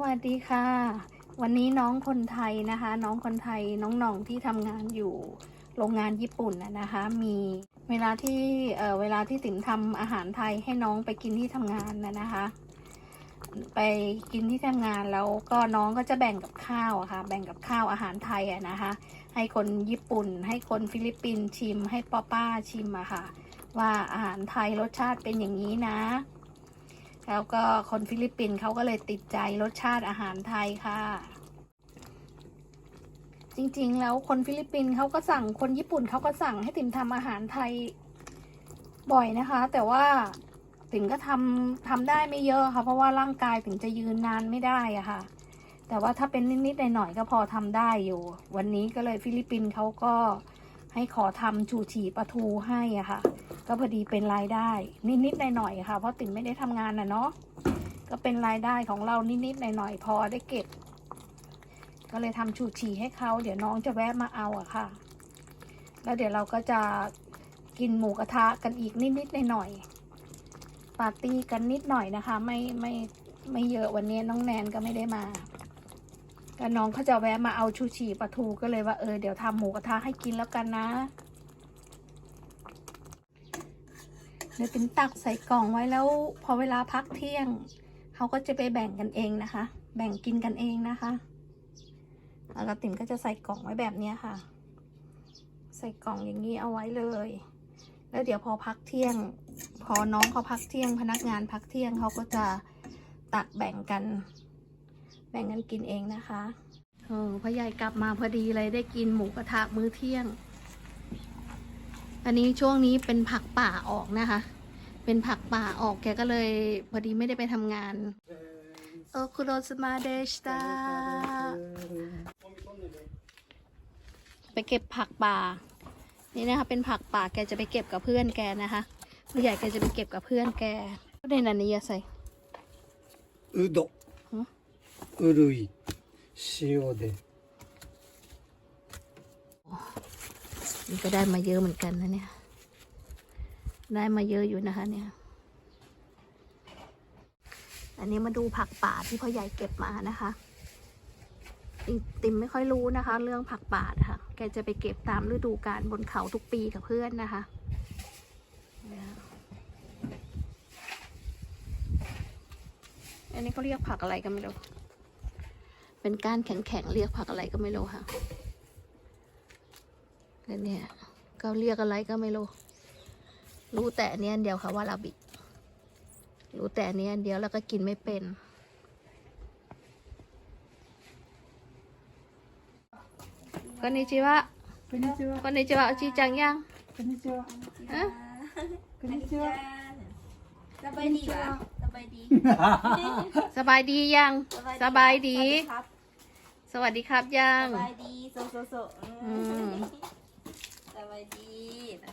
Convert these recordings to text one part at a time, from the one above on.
วัสดีค่ะ วันนี้น้องคนไทยนะคะ น้องคนไทยน้องหน่องที่ทำงานอยู่โรงงานญี่ปุ่นนะนะคะ มีเวลาที่เออเวลาที่ติ๋มทำอาหารไทยให้น้องไปกินที่ทำงานนะนะคะ ไปกินที่ทำงานแล้วก็น้องก็จะแบ่งกับข้าวอะค่ะ แบ่งกับข้าวอาหารไทยอะนะคะ ให้คนญี่ปุ่น ให้คนฟิลิปปินส์ชิม ให้ป้าป้าชิมอะค่ะ ว่าอาหารไทยรสชาติเป็นอย่างนี้นะ แล้วก็คนฟิลิปปินส์เขาก็เลยติดใจรสชาติอาหารไทยค่ะ จริงๆ แล้วคนฟิลิปปินส์เขาก็สั่งคนญี่ปุ่นเขาก็สั่งให้ติ่มทำอาหารไทยบ่อยนะคะ แต่ว่าติ่มก็ทำทำได้ไม่เยอะค่ะ เพราะว่าร่างกายติ่มจะยืนนานไม่ได้อะค่ะ แต่ว่าถ้าเป็นนิดๆหน่อยๆก็พอทำได้อยู่ วันนี้ก็เลยฟิลิปปินส์เขาก็ให้ขอทำชูชีปลาทูให้อะค่ะ ก็พอดีเป็นรายได้ นิดๆหน่อยๆค่ะ เพราะติ๋มไม่ได้ทำงานนะเนาะก็เป็นรายได้ของเรานิดๆหน่อยๆพอได้เก็บ ก็เลยทำชูชีให้เขาเดี๋ยวน้องจะแวะมาเอาอะค่ะ แล้วเดี๋ยวเราก็จะกินหมูกระทะกันอีกนิดๆหน่อยๆปาร์ตี้กันนิดหน่อยนะคะ ไม่ไม่ไม่เยอะวันนี้น้องแนนก็ไม่ได้มาก็น้องเขาจะแวะมาเอาชูชีปลาทูก็เลยว่าเออเดี๋ยวทำหมูกระทะให้กินแล้วกันนะ เดี๋ยวติ๋มตักใส่กล่องไว้แล้ว พอเวลาพักเที่ยง เขาก็จะไปแบ่งกันเองนะคะ แบ่งกินกันเองนะคะแล้วติ๋มก็จะใส่กล่องไว้แบบนี้ค่ะ ใส่กล่องอย่างนี้เอาไว้เลย แล้วเดี๋ยวพอพักเที่ยง พอน้องเขาพักเที่ยง พนักงานพักเที่ยงเขาก็จะตักแบ่งกัน แบ่งกันกินเองนะคะเออพ่อใหญ่กลับมาพอดีเลยได้กินหมูกระทะมื้อเที่ยง อันนี้ช่วงนี้เป็นผักป่าออกนะคะ เป็นผักป่าออกแกก็เลยพอดีไม่ได้ไปทำงาน โอคุโรสมาเดชตา ไปเก็บผักป่า นี่นะคะ เป็นผักป่าแกจะไปเก็บกับเพื่อนแกนะคะผู้ใหญ่แกจะไปเก็บกับเพื่อนแกก็ได้นันนี่ยาใส่อุดอุรุย塩で นี่ก็ได้มาเยอะเหมือนกันนะเนี่ย ได้มาเยอะอยู่นะคะ เนี่ย อันนี้มาดูผักป่าที่พ่อใหญ่เก็บมานะคะ ติมไม่ค่อยรู้นะคะ เรื่องผักป่าค่ะแกจะไปเก็บตามฤดูกาลบนเขาทุกปีกับเพื่อนนะคะอันนี้เขาเรียกผักอะไรก็ไม่รู้ เป็นก้านแข็งๆเรียกผักอะไรก็ไม่รู้ค่ะ แล้เนี่ยก็เรียกอะไรก็ไม่รู้ รู้แต่นี้ยเดียวค่ะว่าลาบิ รู้แต่นี้ยเดียวแล้วก็กินไม่เป็นこんにちは。こんにちは。こんにちは。おじいちゃんやん。こんにちは。こんにちは。สบายดีวะสบายดี สบายดียัง สบายดี สวัสดีครับยัง สบายดี โซโซโซ อืมสบายดีนะ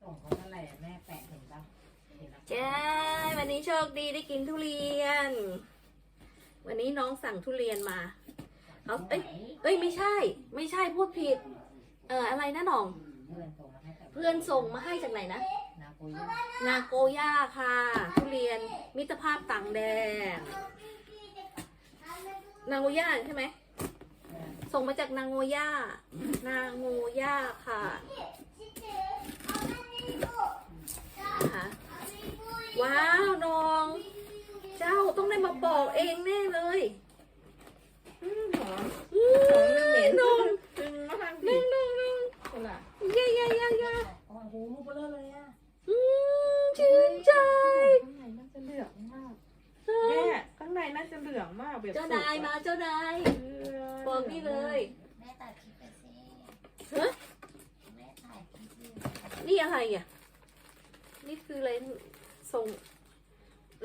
ส่งเขาเท่าไหร่อะแม่แปะเห็นปะเห็นแล้วใช่วันนี้โชคดีได้กินทุเรียน วันนี้น้องสั่งทุเรียนมาเขาเอ้ยเอ้ยไม่ใช่ ไม่ใช่พูดผิด เอออะไรนะหน้อง เพื่อนส่งมาให้จากเพื่อนส่งมาให้จากไหนนะ นาโกย่านาโกย่าค่ะ ทุเรียนมิตรภาพต่างแดนนาโกย่าใช่ไหม ส่งมาจากนางโกย่า นางโกย่าค่ะนะคะว้าวน้อง เจ้าต้องได้มาปอกเองแน่เลยอืมหอมอืมนมดึงมาทางนมนมนมคนละเย่เย่เย่เย่โอ้โหรูปเบลอเลยอะอืมชื่นใจข้างในน่าจะเหลืองมากแม่ข้างในน่าจะเหลืองมากเจ้านายมาเจ้านาย บบออกกนี่นี่เลเลยยแม่ตัดคลิปไปสิฮะแม่ถ่ายคลิปสินี่อะไรอะนี่คืออะไรส่ง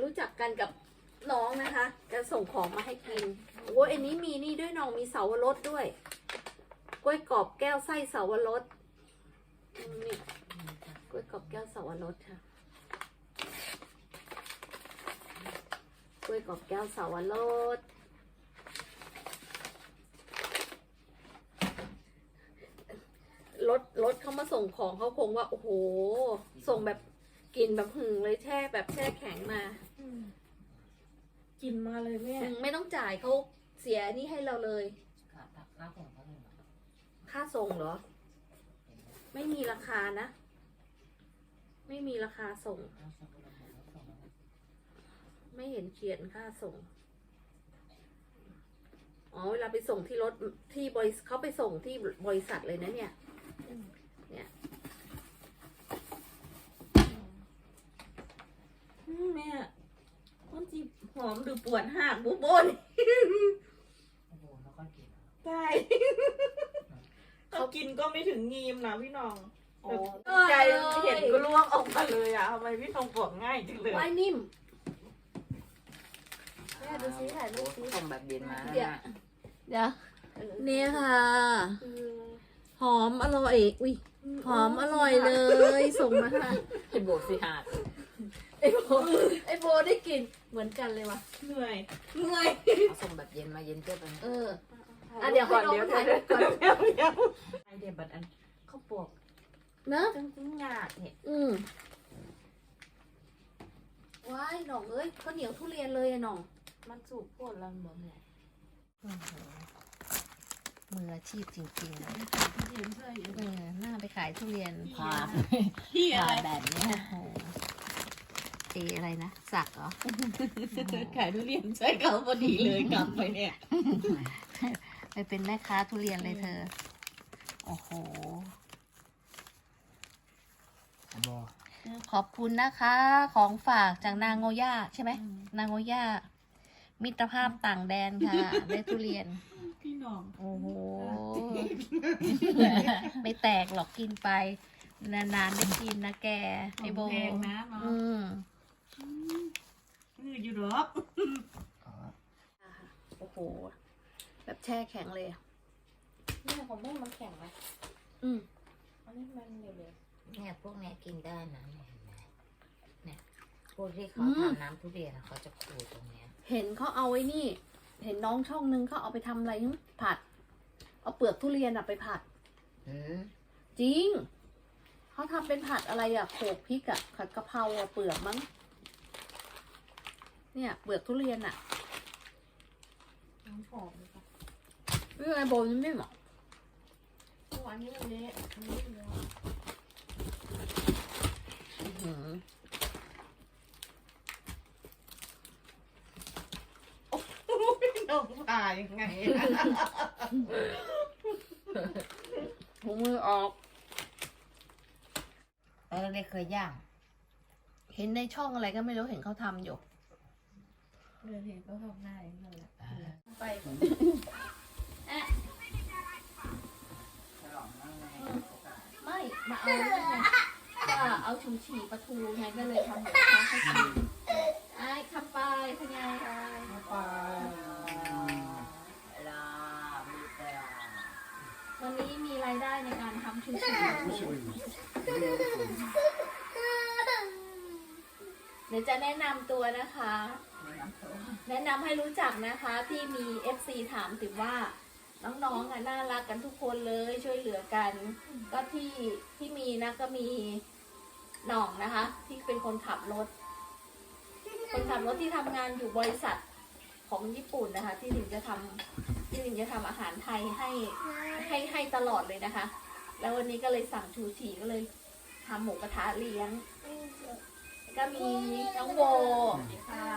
รู้จักกันกับน้องนะคะ จะส่งของมาให้กินโอ้ยอันนี้มีนี่ด้วยน้องมีเสาวรสด้วยกล้วยกรอบแก้วไส้เสาวรสอืมนี่กล้วยกรอบแก้วเสาวรสค่ะกล้วยกรอบแก้วเสาวรส รถรถเขามาส่งของเขาคงว่า โอ้โห ส่งแบบกลินแบบหึงเลยแช่แบบแช่แข็งมากินมาเลยแม่อืมไม่ต้องจ่ายเขาเสียนี่ให้เราเลยค่ะค่าส่งเท่าไหร่หรอค่าส่งเหรอไม่มีราคานะ ไม่มีราคาส่งค่าส่งเราบอกว่าส่งอะไรไม่เห็นเขียนค่าส่ง อ๋อ เวลาไปส่งที่รถที่บริษัทเขาไปส่งที่บริษัทเลยนะเนี่ย เนี่ยอืมแม่มันจีหอมดูปวดหักบุบนโอ้โหแล้วก็กินใช่เขากินก็ไม่ถึงงีมนะพี่น้องโอ้ใจเห็นก็ล่วงออกมาเลยอะทำไมพี่น้องปวดง่ายจังเลยไว้นิ่มแม่ดูซิถ่ายรูปซิส่งแบบเย็นมาเดี๋ยวเดี๋ยวเออเนี่ยค่ะคือ หอมอร่อย อุ้ยหอมอร่อยเลยส่งมาค่ะให้โบกสิหาดไอโบไอโบได้กลิ่นเหมือนกันเลยวะเหนื่อยเหนื่อยเอาส่งแบบเย็นมาเย็นเทียบกันเอออะเดี๋ยวก่อนให้เดี๋ยวน้องเดี๋ยวถ่ายรูปก่อนเดี๋ยวเดี๋ยวไอเดียบัดอันเขาปวกเนอะจังจังงาดเนี่ยอืมว้ายหน่องเอ้ยข้าวเหนียวทุเรียนเลยอะหน่องมันสูบปวดแล้วบ่แม่ มืออาชีพจริงๆนะเออหน้าไปขายทุเรียนพาพี่อะพาไรแบบเนี้ยโอ้โหเออะไรนะสักเหรอ ขายทุเรียนใช่เขาพอดีเลยกลับไปเนี่ย ไปเป็นแม่ค้าทุเรียนเลยเธอ โอ้โห บอกขอบคุณนะคะ ของฝากจากนางโงย่าใช่ไหม นางโงย่า มิตรภาพต่างแดนค่ะ ได้ทุเรียนพี่ น้องโอ้โห ไม่แตกหรอกกินไป นานๆได้กินนะแก ไอโบแพงนะเนาะอืมคืออยู่หรอกโอ้โห แบบแช่แข็งเลยอะแม่ของแม่มันแข็งไหมอืมอันนี้มันเร็วเนี่ยพวกเนี้ยกินได้นะเนี่ยเห็นไหมเนี่ยพวกที่เขาทำน้ำทุเรียนอะเขาจะขูดตรงเนี้ย เห็นเขาเอาไว้นี่ เห็นน้องช่องนึงเขาเอาไปทำอะไรหึผัด เอาเปลือกทุเรียนอะไปผัดอืมจริงเขาทำเป็นผัดอะไรอะโขลกพริกอะผัดกะเพราอะเปลือกมั้งเนี่ย เปลือกทุเรียนอะๆน้ำหอมเลยค่ะไม่ไงโบยังไม่เหมาะโอ้อันนี้มันเละอันนี้มันเละ อื้อหือ น้องพา ยังไง ถุงมือออกแล้วเราได้เคยย่าง เห็นในช่องอะไรก็ไม่รู้เห็นเขาทำอยู่เดินเห็นก็ทำง่ายนั่นแหละไปไม่มาเอาเนี่ยไงว่าเอาชูฉี่ปลาทูไงก็เลยทำแบบนี้ให้กินไอ้คำไปทำไงไปล วันนี้มีรายได้ในการทำชุมนเดี๋ยวจะแนะนำตัวนะคะ แนะนำให้รู้จักนะคะที่มี FC ถามถึงว่าน้องๆอะน่ารักกันทุกคนเลยช่วยเหลือกัน ก็ที่ที่มีนะก็มีหน่องนะคะ ที่เป็นคนขับรถ คนขับรถที่ทำงานอยู่บริษัทของญี่ปุ่นนะคะ ที่ถึงจะทำ ที่ถึงจะทำอาหารไทยให้ให้ให้ตลอดเลยนะคะ แล้ววันนี้ก็เลยสั่งชูชีก็เลยทำหมูกระทะเลี้ยง ก็มีน้องโบค่ะ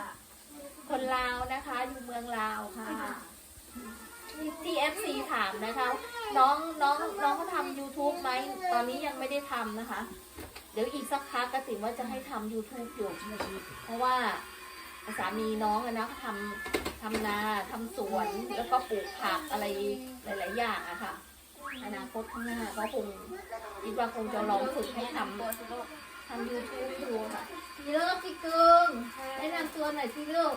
คนลาวนะคะ อยู่เมืองลาวค่ะที่ FC ถามนะคะ น้องน้องน้องเขาทำ YouTube ไหม ตอนนี้ยังไม่ได้ทำนะคะ เดี๋ยวอีกสักพักก็ติว่าจะให้ทำ YouTube อยู่ เพราะว่า สามีน้องอะนะเขาทำทำนาทำสวนแล้วก็ปลูกผักอะไรหลาย ๆ อย่างอะค่ะ อนาคตข้างหน้าเขาคงคิดว่าคงจะลองฝึกให้ทำทำ YouTube ดูค่ะฮีโร่กิกึงแนะนำตัวหน่อยสิลูก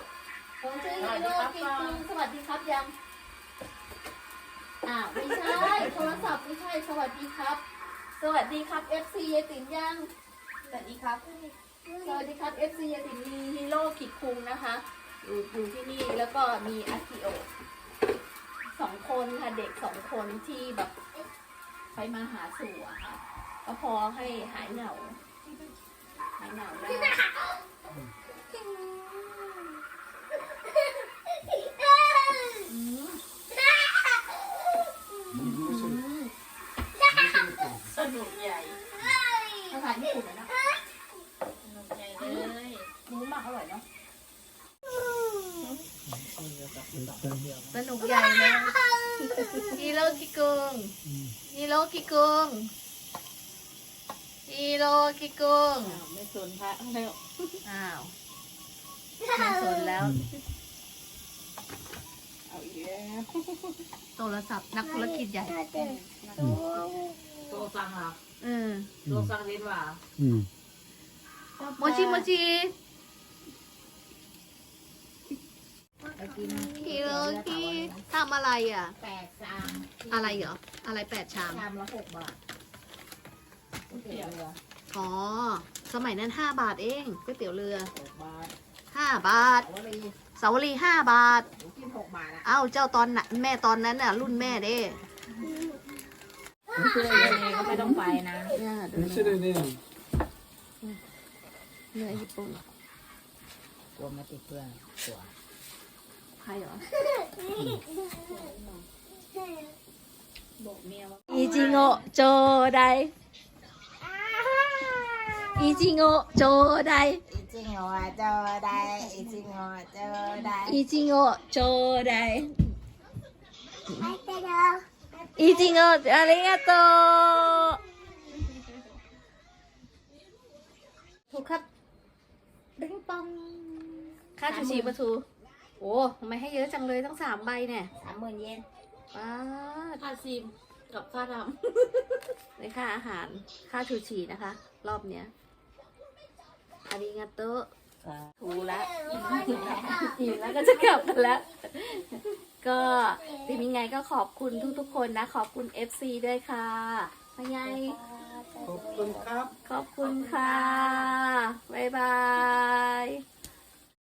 ผมชื่อฮีโร่กิกึงสวัสดีครับยังอ้าวไม่ใช่โทรศัพท์ไม่ใช่สวัสดีครับ สวัสดีครับ FC ยายติ๋มยังสวัสดีครับ สวัสดีครับ FC ยายติ๋มมีฮีโร่กิดคุงนะคะอยู่อยู่ที่นี่แล้วก็มีอากิโอสองคนค่ะเด็กสองคนที่แบบไปมาหาสู่อะค่ะ ก็พอให้หายเหงา หายเหงาได้ สนุกใหญ่เลยฮีโร่ กิกุงฮีโร่กิกุงฮีโร่กิกุงไม่สนพระแล้วอ้าวไม่สนแล้ว เอาอีกแล้วโทรศัพท์นักธุรกิจใหญ่โซซังเหรอเออโซซังเล่นว่าอืมโมจิโมจิ ไป กินฮีโร่ทำอะไรอะ แปดชามอะไรเหรอ อะไรแปดชาม ชามละหกบาทก๋วยเตี๋ยวเรืออ๋อ สมัยนั้นห้าบาทเองก๋วยเตี๋ยวเรือหกบาทห้าบาท แต่ว่าเสาวรีห้าบาทกินหกบาทอะเอ้าเจ้าตอนน่ะแม่ตอนนั้นน่ะ รุ่นแม่เด้เพื่อนยังไงก็ไม่ต้องไปนะเนี่ยดูไม่ใช่เนี่ยเนื้อญี่ปุ่นกลัวมาติดเพื่อนกลัว ใครเหรอบอกเมียว่าอีจิโงะโจไดอีจิโงะโจไดอีจิงหัวเจอได้อีจิงหัวเจอได้อีจิโงะโจไดอีจิโงะอาริกาโตถูกครับดึงปองค่าชูชีปะทู โอ้ทำไมให้เยอะจังเลยตั้งสามใบเนี่ยสามหมื่นเยนป้าดค่าซิมกับค่าทในค่าอาหารค่าชูชีนะคะ รอบเนี้ยอาริงาโตะถูแล้วอิ่มแล้วก็จะกลับกันแล้ว ก็เป็นยังไงก็ขอบคุณทุกๆคนนะ ขอบคุณ FC ด้วยค่ะเป็นไงขอบคุณครับ ขอบคุณค่ะ บ๊ายบาย